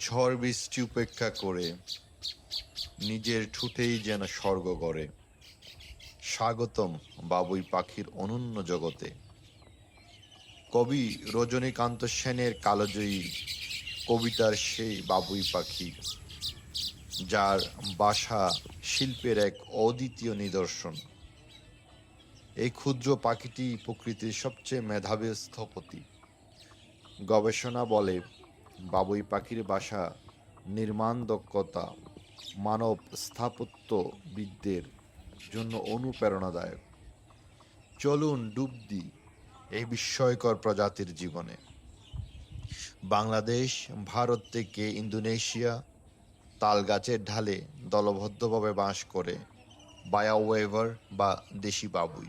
ঝড় বৃষ্টি উপেক্ষা করে নিজের ঠুঁটেই যেন স্বর্গ গড়ে। স্বাগতম বাবুই পাখির অনন্য জগতে। কবি রজনীকান্ত সেনের কালজয়ী কবিতার সেই বাবুই পাখি, যার বাসা শিল্পের এক অদ্বিতীয় নিদর্শন। এই ক্ষুদ্র পাখিটি প্রকৃতির সবচেয়ে মেধাবী স্থপতি। গবেষণা বলে, বাবুই পাখির বাসা, নির্মাণ দক্ষতা, মানব স্থাপত্যবিদদের জন্য অনুপ্রেরণাদায়ক। চলুন ডুব দিই এই বিস্ময়কর প্রজাতির জীবনে। বাংলাদেশ, ভারত থেকে ইন্দোনেশিয়া তাল গাছের ঢালে দলবদ্ধভাবে বাস করে বায়াওয়েভার বা দেশি বাবুই।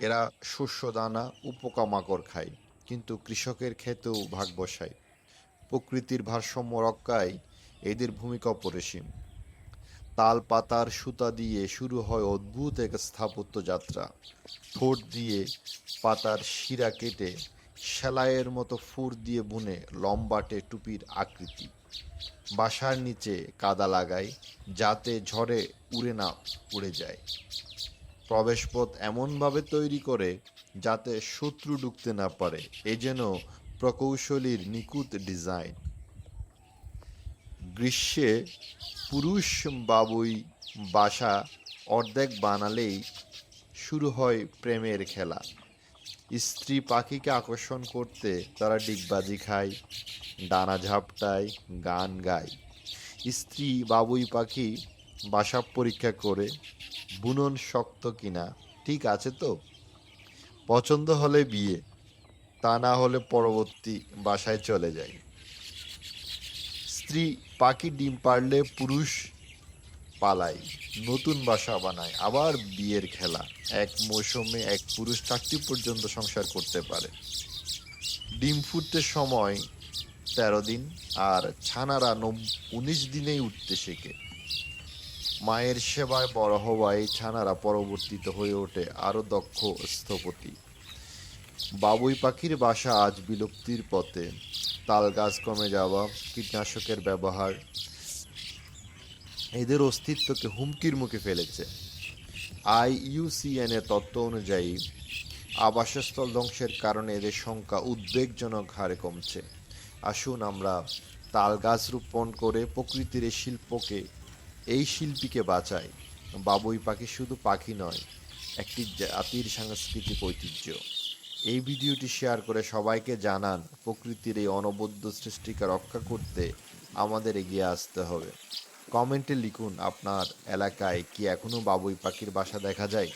এরা শস্য দানা, উপকামাকড় খায়। কিন্তু কৃষকের ক্ষেতেও ভাগ বসায়। প্রকৃতির ভারসাম্য রক্ষায় এদের ভূমিকা অপরিসীম। তাল পাতার সুতা দিয়ে শুরু হয় অদ্ভুত এক স্থাপত্য যাত্রা। ঠোঁট দিয়ে পাতার শিরা কেটে সেলাইয়ের মতো ফুর দিয়ে বুনে লম্বাটে টুপির আকৃতি। বাসার নিচে কাদা লাগায় যাতে ঝড়ে উড়ে না উড়ে যায়। প্রবেশপথ এমনভাবে তৈরি করে যাতে শত্রু ঢুকতে না পারে। এ যেন প্রকৌশলীর নিখুঁত ডিজাইন। গ্রীষ্মে পুরুষ বাবুই বাসা অর্ধেক বানালেই শুরু হয় প্রেমের খেলা। স্ত্রী পাখিকে আকর্ষণ করতে তারা ডিগবাজি খায়, ডানা ঝাপটায় গান গায়। স্ত্রী বাবুই পাখি বাসা পরীক্ষা করে, বুনন শক্ত কিনা, ঠিক আছে তো? পছন্দ হলে বিয়ে, তা না হলে পরবর্তী বাসায় চলে যায় স্ত্রী পাখি ডিম পারলে পুরুষ পালায় নতুন বাসা বানায়, আবার বিয়ের খেলা, এক মৌসুমে এক পুরুষ চারটি পর্যন্ত সংসার করতে পারে। ডিম ফুটতে সময় তেরো দিন, আর ছানারা উনিশ দিনেই উঠতে শেখে। মায়ের সেবায় বড় হওয়ায় ছানারা পরবর্তীতে হয়ে ওঠে আরও দক্ষ স্থপতি। বাবুই পাখির বাসা আজ বিলুপ্তির পথে। তাল গাছ কমে যাওয়া, কীটনাশকের ব্যবহার এদের অস্তিত্বকে হুমকির মুখে ফেলেছে। আইইউসিএন এর তত্ত্ব অনুযায়ী, আবাসস্থল ধ্বংসের কারণে এদের সংখ্যা উদ্বেগজনক হারে কমছে। আসুন আমরা তাল গাছ রোপণ করে প্রকৃতির শিল্পকে এই শিল্পীকে বাঁচায়। বাবুই পাখি শুধু পাখি নয়, একটি জাতির সাংস্কৃতিক ঐতিহ্য। এই ভিডিওটি শেয়ার করে সবাইকে জানান প্রকৃতির এই অনবদ্য সৃষ্টিকে রক্ষা করতে আমাদের এগিয়ে আসতে হবে। কমেন্টে লিখুন, আপনার এলাকায় কি এখনও বাবুই পাখির বাসা দেখা যায়?